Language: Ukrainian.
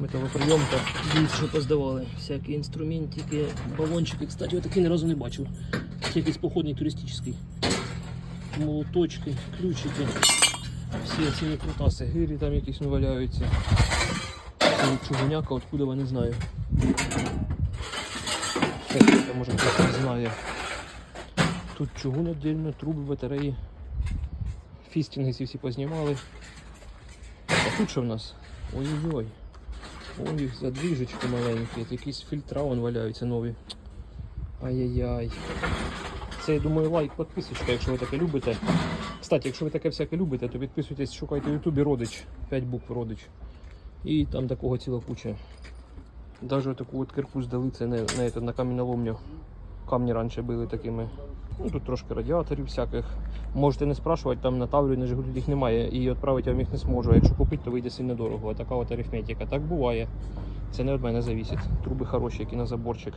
Металоприйомка. Що поздавали. Всякі інструментики, балончики. Кстати, я такий ні разу не бачив. Це якийсь походний туристичний. Молоточки, ключики. Всі ці крутаси. Гирі там якісь ну, валяються. Чугуняка, откуда я не знаю. Техніка, може хтось не знає. Тут чугун віддільно, труби, батареї. Фістінги всі познімали. А тут що в нас? Ой-ой-ой. Ой, задвіжечки маленькі, якісь фільтра вон валяються нові. Ай-яй-яй. Це, я думаю, лайк, підписочка, якщо ви таке любите. Кстати, якщо ви таке всяке любите, то підписуйтесь, шукайте в Ютубі родич. 5 букв родич. І там такого ціла куча. Даже таку от кирку здали, це не, не, на каміноломню. Камні раніше били такими. Ну, тут трошки радіаторів всяких. Можете не спрашувати, там на тавлю на Жигулі їх немає і відправити я вам їх не зможу. А якщо купити, то вийде сильно дорого. Така от арифметика. Так буває. Це не від мене завісить. Труби хороші, які на заборчик.